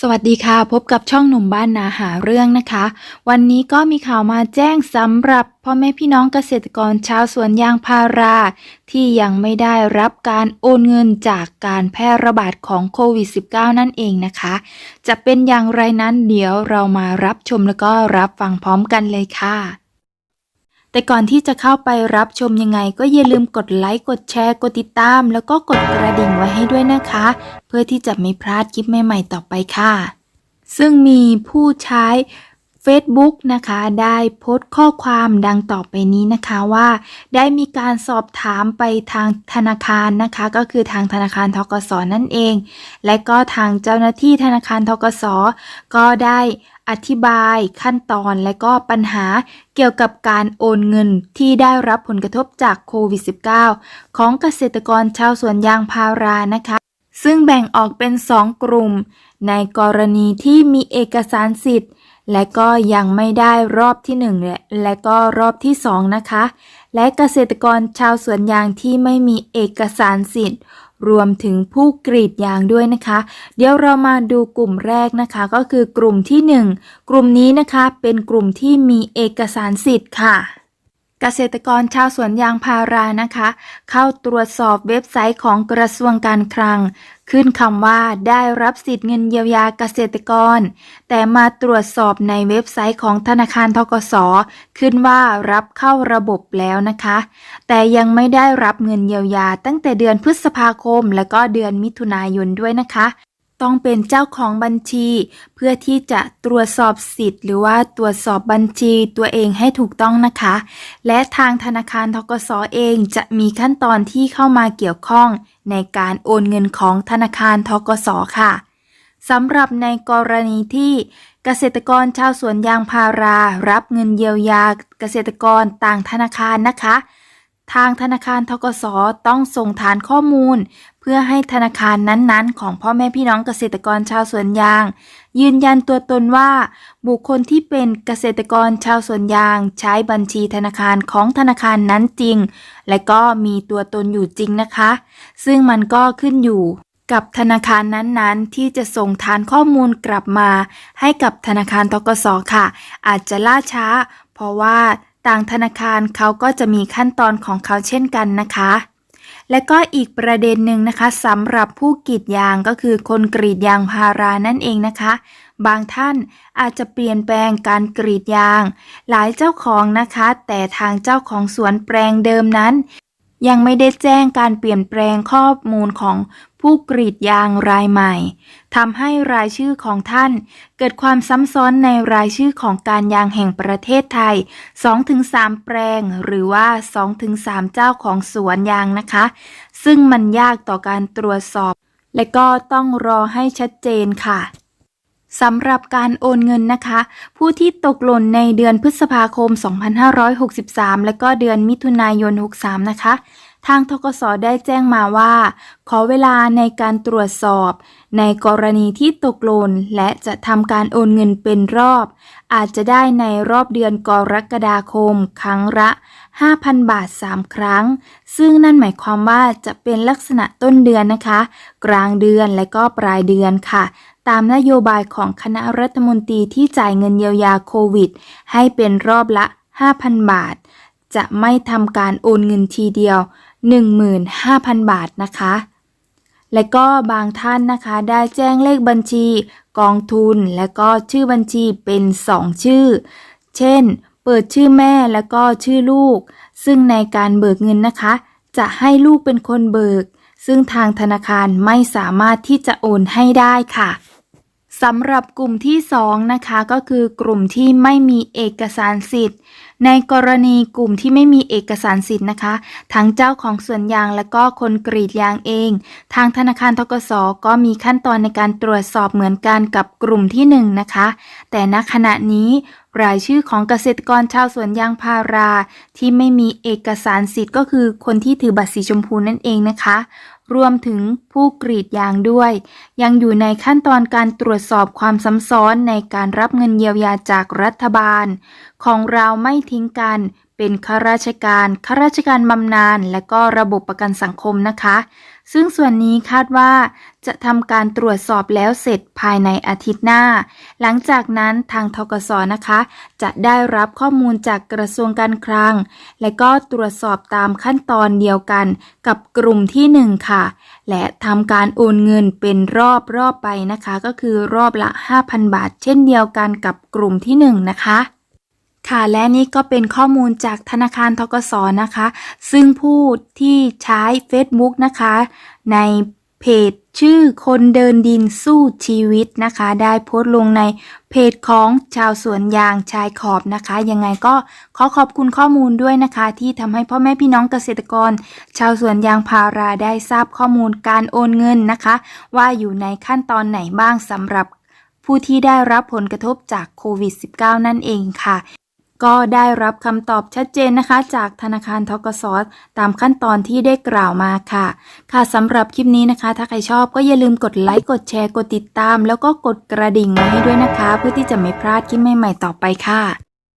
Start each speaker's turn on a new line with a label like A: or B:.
A: สวัสดีค่ะ พบกับช่องหนุ่มบ้านนาหาเรื่องนะคะ วันนี้ก็มีข่าวมาแจ้งสำหรับพ่อแม่พี่น้องเกษตรกรชาวสวนยางพารา ที่ยังไม่ได้รับการโอนเงินจากการแพร่ระบาดของโควิด -19 นั่นเองนะคะ จะเป็นอย่างไรนั้นเดี๋ยวเรามารับชมแล้วก็รับฟังพร้อมกันเลยค่ะ แต่ก่อนที่จะเข้าไปรับชมยังไง ก็อย่าลืมกดไลค์ กดแชร์ กดติดตาม แล้วก็กดกระดิ่งไว้ให้ด้วยนะคะ เพื่อที่จะไม่พลาดคลิปใหม่ๆต่อไปค่ะ ซึ่งมีผู้ใช้ Facebook นะคะได้โพสต์ข้อความดังต่อไปนี้นะคะว่า ได้มีการสอบถามไปทางธนาคารนะคะ ก็คือทางธนาคารทกสนั่นเอง และก็ทางเจ้าหน้าที่ธนาคารทกสก็ได้ อธิบายขั้นตอนและก็ปัญหาเกี่ยวกับการโอนเงินที่ได้รับผลกระทบจากโควิด -19 ของเกษตรกรชาวสวนยางพารานะคะ ซึ่งแบ่งออกเป็น 2 กลุ่ม ในกรณีที่มีเอกสารสิทธิ์ และก็ยังไม่ได้รอบที่ 1 และและก็รอบที่ 2 นะคะ และเกษตรกรชาวสวนยางที่ไม่มีเอกสารสิทธิ์ รวมถึงผู้กรีดยางด้วยนะคะ เดี๋ยวเรามาดูกลุ่มแรกนะคะ ก็คือกลุ่มที่ 1 กลุ่มนี้นะคะเป็นกลุ่มที่มีเอกสารสิทธิ์ค่ะ เกษตรกรชาวสวนยางพารานะคะ เข้าตรวจสอบเว็บไซต์ของกระทรวงการคลัง ขึ้นคำว่าได้รับสิทธิ์เงินเยียวยาเกษตรกร แต่มาตรวจสอบในเว็บไซต์ของธนาคารทกสขึ้นว่ารับเข้าระบบแล้วนะคะ แต่ยังไม่ได้รับเงินเยียวยาตั้งแต่เดือนพฤษภาคม และก็เดือนมิถุนายนด้วยนะคะ ต้องเป็นเจ้าของบัญชี เพื่อที่จะตรวจสอบสิทธิ์ หรือว่าตรวจสอบบัญชีตัวเองให้ถูกต้องนะคะ และทางธนาคารทกสเองจะมีขั้นตอนที่เข้ามาเกี่ยวข้อง ในการโอนเงินของธนาคารทกสค่ะสำหรับในกรณีที่เกษตรกรชาวสวนยางพารา รับเงินเยียวยาเกษตรกรต่างธนาคารนะคะ ทางธนาคารทกสต้องส่งฐานข้อมูล เพื่อให้ธนาคารนั้นๆ ของพ่อแม่พี่น้องเกษตรกรชาวสวนยาง ยืนยันตัวตนว่า บุคคลที่เป็นเกษตรกรชาวสวนยาง ใช้บัญชีธนาคารของธนาคารนั้นจริง และก็มีตัวตนอยู่จริงนะคะ ซึ่งมันก็ขึ้นอยู่กับธนาคารนั้นๆ ที่จะส่งฐานข้อมูลกลับมา ให้กับธนาคารทกสค่ะ อาจจะล่าช้า เพราะว่า ต่างธนาคารเขาก็จะมีขั้นตอนของเขาเช่นกันนะคะ และก็อีกประเด็นหนึ่งนะคะสำหรับผู้กรีดยางก็คือคนกรีดยางพารานั่นเองนะคะ บางท่านอาจจะเปลี่ยนแปลงการกรีดยาง หลายเจ้าของนะคะ แต่ทางเจ้าของสวนแปลงเดิมนั้น ยังไม่ได้แจ้งการเปลี่ยนแปลงข้อมูลของ ผู้กรีดยางรายใหม่ทำให้รายชื่อของท่าน เกิดความซ้ำซ้อนในรายชื่อของการยางแห่งประเทศไทย 2-3 แปลง หรือว่า 2-3 เจ้าของสวนยางนะคะ ซึ่งมันยากต่อการตรวจสอบ และก็ต้องรอให้ชัดเจนค่ะสำหรับการโอนเงินนะคะ ผู้ที่ตกหล่นในเดือนพฤษภาคม 2563 และก็เดือนมิถุนายน 63 นะคะ ทางทกสได้แจ้งมาว่า ขอเวลาในการตรวจสอบ ในกรณีที่ตกหล่นและจะทำการโอนเงินเป็นรอบ อาจจะได้ในรอบเดือนกรกฎาคม ครั้งละ 5,000 บาท 3 ครั้ง ซึ่งนั่นหมายความว่าจะเป็นลักษณะต้นเดือนนะคะ กลางเดือนและก็ปลายเดือนค่ะตามนโยบายของคณะรัฐมนตรีที่จ่ายเงินเยียวยาโควิด ให้เป็นรอบละ 5,000 บาท จะไม่ทำการโอนเงินทีเดียว 15,000 บาทนะคะ และก็บางท่านนะคะได้แจ้งเลขบัญชีกองทุน และก็ชื่อบัญชีเป็น 2 ชื่อ เช่น เปิดชื่อแม่แล้วก็ชื่อลูก ซึ่งในการเบิกเงินนะคะ จะให้ลูกเป็นคนเบิก ซึ่งทางธนาคารไม่สามารถที่จะโอนให้ได้ค่ะ สำหรับกลุ่มที่ 2 นะคะก็คือกลุ่มที่ไม่มีเอกสารสิทธิ์ ในกรณีกลุ่มที่ไม่มีเอกสารสิทธิ์นะคะ ทั้งเจ้าของสวนยางและก็คนกรีดยางเอง ทางธนาคารทกสก็มีขั้นตอนในการตรวจสอบเหมือนกันกับกลุ่มที่ 1 นะคะ แต่ณขณะนี้รายชื่อของเกษตรกรชาวสวนยางพารา ที่ไม่มีเอกสารสิทธิ์ก็คือคนที่ถือบัตรสีชมพูนั่นเองนะคะ รวมถึงผู้กรีดยางด้วย ยังอยู่ในขั้นตอนการตรวจสอบความซ้ำซ้อนในการรับเงินเยียวยาจากรัฐบาลขของเราไม่ทิ้งกัน เป็นข้าราชการข้าราชการบำนาญและก็ระบบประกันสังคมนะคะ ซึ่งส่วนนี้คาดว่าจะทำการตรวจสอบแล้วเสร็จภายในอาทิตย์หน้า หลังจากนั้นทางทกสนะคะ จะได้รับข้อมูลจากกระทรวงการคลัง และก็ตรวจสอบตามขั้นตอนเดียวกันกับกลุ่มที่ 1 ค่ะ และทำการโอนเงินเป็นรอบรอบไปนะคะ ก็คือรอบละ 5,000 บาท เช่นเดียวกันกับกลุ่มที่ 1 นะคะ ค่ะและนี่ก็เป็นข้อมูลจากธนาคารทกสนะคะ ซึ่งผู้ที่ใช้ Facebook นะคะ ในเพจชื่อคนเดินดินสู้ชีวิตนะคะ ได้โพสต์ลงในเพจของชาวสวนยางชายขอบนะคะ ยังไงก็ขอขอบคุณข้อมูลด้วยนะคะ ที่ทำให้พ่อแม่พี่น้องเกษตรกร ชาวสวนยางพาราได้ทราบข้อมูลการโอนเงินนะคะ ว่าอยู่ในขั้นตอนไหนบ้างสำหรับผู้ที่ได้รับผลกระทบจากโควิด -19 นั่นเองค่ะ ก็ได้รับคำตอบชัดเจนนะคะ จากธนาคารทกสตามขั้นตอนที่ได้กล่าวมาค่ะ ค่ะสำหรับคลิปนี้นะคะ ถ้าใครชอบก็อย่าลืมกดไลค์กดแชร์กดติดตาม แล้วก็กดกระดิ่งมาให้ด้วยนะคะ เพื่อที่จะไม่พลาดคลิปใหม่ๆต่อไปค่ะ